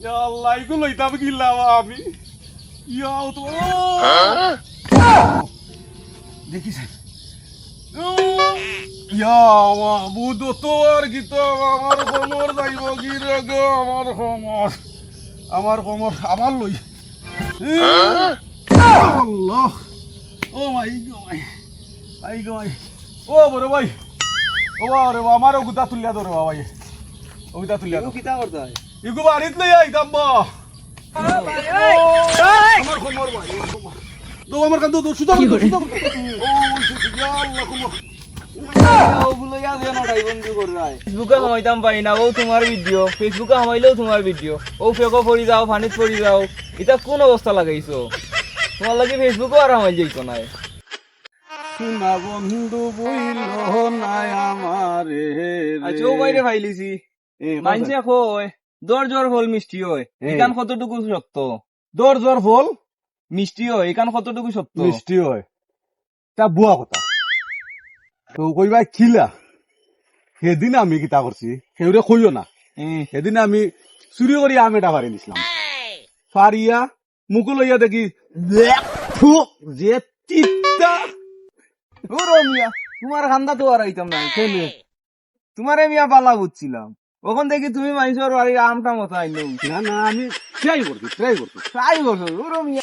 ইয়া আল্লাহ এগুলো লইতাম কিনলাম আমি ইয়াও তো দেখিস ইয়া মাহবুদ তোর গীত আমার কোমর যাইব গো আমার কোমর আমার কোমর আমার লই আল্লাহ ও মাই গো মাই আই গো মাই ও বড় ভাই ও রে আমার গুতা তুলিয়া দো রে বাবা ও গুতা তুলিয়া দো কিতা করতে হয়। ইগু বাড়িত লই আইতাম বা আমার কোমর ভাই দো আমার কান দো দো সুদা সুদা ও ইয়া আল্লাহ কোমর ওগুলো ইয়া দিয়ে না তাই বন্ধু করে রায় ফেসবুকে সময়তাম পাই না ও তোমার ভিডিও। ফেসবুকে সময়লেও তোমার ভিডিও। ও ফেকো পড়ি যাও ফানিত পড়ি যাও। এটা কোন অবস্থা লাগাইছো? তোমার লাগে ফেসবুকও আর আমার যাইতো নাই। সোনা বন্ধু বইল নাই আমারে আচ্ছা ও বাইরে ফাইলিছি। মানছে কয় দর জ্বর ফল মিষ্টি হয় এ। এখান কতটুকু সত্য দর ফল মিষ্টি হয় এখান কতটুকু সত্য মিষ্টি হয় তা বুয়া কথা। তো কইবা খিলা। সেদিন আমি কিতা করছি সেউরে কইও না। সেদিন আমি চুরি করি আম এটা পারি নিছিলাম। ফারিয়া মুকু লইয়া দেখি যে তিতা। ও রমিয়া তোমার খান্দা তো আর আইতাম না তোমারে মিয়া পালা বুঝছিলাম ওখান থেকে তুমি মানুষের বাড়ির আমটা মতো আইলো। না না আমি ট্রাই করছি ট্রাই করছি। ট্রাই করছ ও রমিয়া